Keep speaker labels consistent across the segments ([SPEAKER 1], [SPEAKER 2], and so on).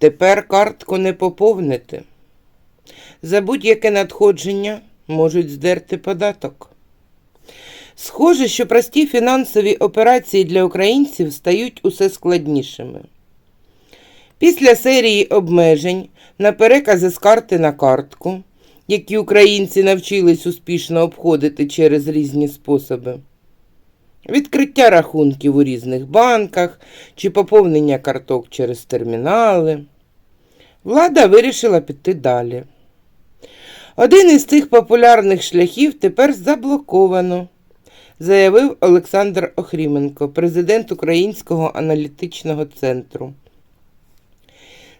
[SPEAKER 1] Тепер картку не поповнити. За будь-яке надходження можуть здерти податок. Схоже, що прості фінансові операції для українців стають усе складнішими. Після серії обмежень на перекази з карти на картку, які українці навчились успішно обходити через різні способи, відкриття рахунків у різних банках чи поповнення карток через термінали, влада вирішила піти далі. Один із цих популярних шляхів тепер заблоковано, заявив Олександр Охріменко, президент Українського аналітичного центру.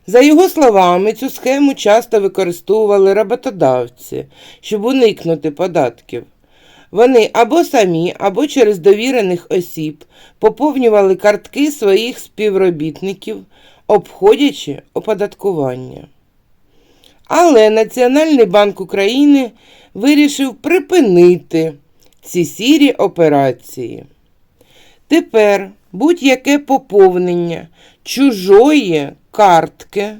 [SPEAKER 1] За його словами, цю схему часто використовували роботодавці, щоб уникнути податків. Вони або самі, або через довірених осіб поповнювали картки своїх співробітників, обходячи оподаткування. Але Національний банк України вирішив припинити ці сірі операції. Тепер будь-яке поповнення чужої картки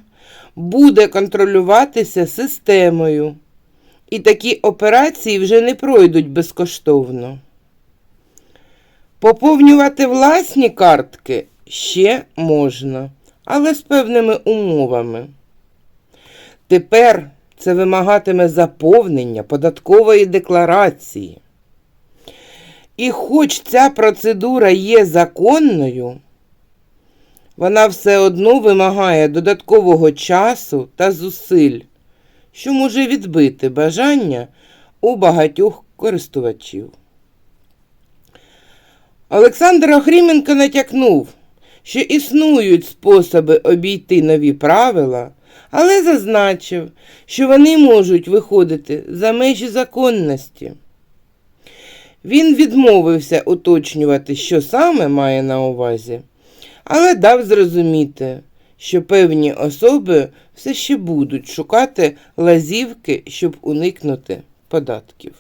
[SPEAKER 1] буде контролюватися системою, і такі операції вже не пройдуть безкоштовно. Поповнювати власні картки ще можна, але з певними умовами. Тепер це вимагатиме заповнення податкової декларації. І хоч ця процедура є законною, вона все одно вимагає додаткового часу та зусиль, що може відбити бажання у багатьох користувачів. Олександр Охріменко натякнув, що існують способи обійти нові правила, але зазначив, що вони можуть виходити за межі законності. Він відмовився уточнювати, що саме має на увазі, але дав зрозуміти, що певні особи все ще будуть шукати лазівки, щоб уникнути податків.